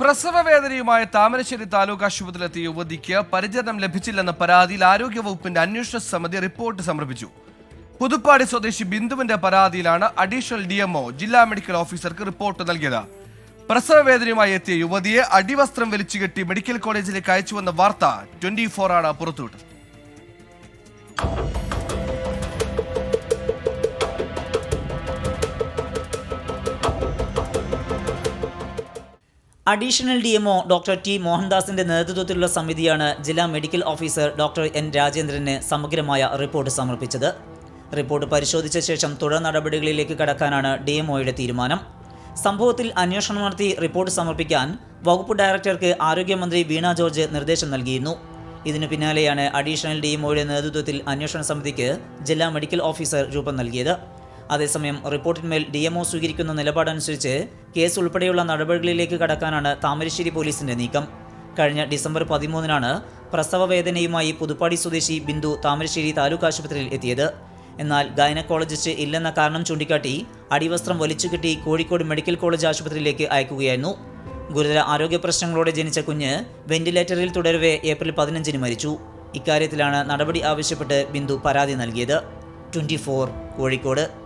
പ്രസവ വേദനയുമായ താമരശ്ശേരി താലൂക്ക് ആശുപത്രിയിലെത്തിയ യുവതിക്ക് പരിചരണം ലഭിച്ചില്ലെന്ന പരാതിയിൽ ആരോഗ്യവകുപ്പിന്റെ അന്വേഷണ സമിതി റിപ്പോർട്ട് സമർപ്പിച്ചു. പുതുപ്പാടി സ്വദേശി ബിന്ദുവിന്റെ പരാതിയിലാണ് അഡീഷണൽ ഡിഎംഒ ജില്ലാ മെഡിക്കൽ ഓഫീസർക്ക് റിപ്പോർട്ട് നൽകിയത്. പ്രസവ വേദനയുമായി എത്തിയ യുവതിയെ അടിവസ്ത്രം വലിച്ചുകെട്ടി മെഡിക്കൽ കോളേജിലേക്ക് അയച്ചുവെന്ന വാർത്ത ട്വന്റി ഫോർ ആണ് പുറത്തുവിട്ടത്. Additional D M O doctor T മോഹൻദാസിന്റെ നേതൃത്വത്തിലുള്ള സമിതിയാണ് ജില്ലാ മെഡിക്കൽ ഓഫീസർ ഡോക്ടർ എൻ രാജേന്ദ്രന് സമഗ്രമായ റിപ്പോർട്ട് സമർപ്പിച്ചത്. റിപ്പോർട്ട് പരിശോധിച്ച ശേഷം തുടർ നടപടികളിലേക്ക് കടക്കാനാണ് ഡി എംഒയുടെ തീരുമാനം. സംഭവത്തിൽ അന്വേഷണം നടത്തി റിപ്പോർട്ട് സമർപ്പിക്കാൻ വകുപ്പ് ഡയറക്ടർക്ക് ആരോഗ്യമന്ത്രി വീണ ജോർജ് നിർദ്ദേശം നൽകിയിരുന്നു. ഇതിനു പിന്നാലെയാണ് അഡീഷണൽ ഡി എംഒയുടെ നേതൃത്വത്തിൽ അന്വേഷണ സമിതിക്ക് ജില്ലാ മെഡിക്കൽ ഓഫീസർ രൂപം നൽകിയത്. അതേസമയം റിപ്പോർട്ടിന്മേൽ ഡി എംഒ സ്വീകരിക്കുന്ന നിലപാടനുസരിച്ച് കേസ് ഉൾപ്പെടെയുള്ള നടപടികളിലേക്ക് കടക്കാനാണ് താമരശ്ശേരി പോലീസിന്റെ നീക്കം. കഴിഞ്ഞ ഡിസംബർ പതിമൂന്നിനാണ് പ്രസവ വേദനയുമായി പുതുപ്പാടി സ്വദേശി ബിന്ദു താമരശ്ശേരി താലൂക്ക് ആശുപത്രിയിൽ എത്തിയത്. എന്നാൽ ഗൈനക്കോളജിസ്റ്റ് ഇല്ലെന്ന കാരണം ചൂണ്ടിക്കാട്ടി അടിവസ്ത്രം വലിച്ചുകെട്ടി കോഴിക്കോട് മെഡിക്കൽ കോളേജ് ആശുപത്രിയിലേക്ക് അയക്കുകയായിരുന്നു. ഗുരുതര ആരോഗ്യ പ്രശ്നങ്ങളോടെ ജനിച്ച കുഞ്ഞ് വെന്റിലേറ്ററിൽ തുടരവേ ഏപ്രിൽ പതിനഞ്ചിന് മരിച്ചു. ഇക്കാര്യത്തിലാണ് നടപടി ആവശ്യപ്പെട്ട് ബിന്ദു പരാതി നൽകിയത്. ട്വന്റി കോഴിക്കോട്.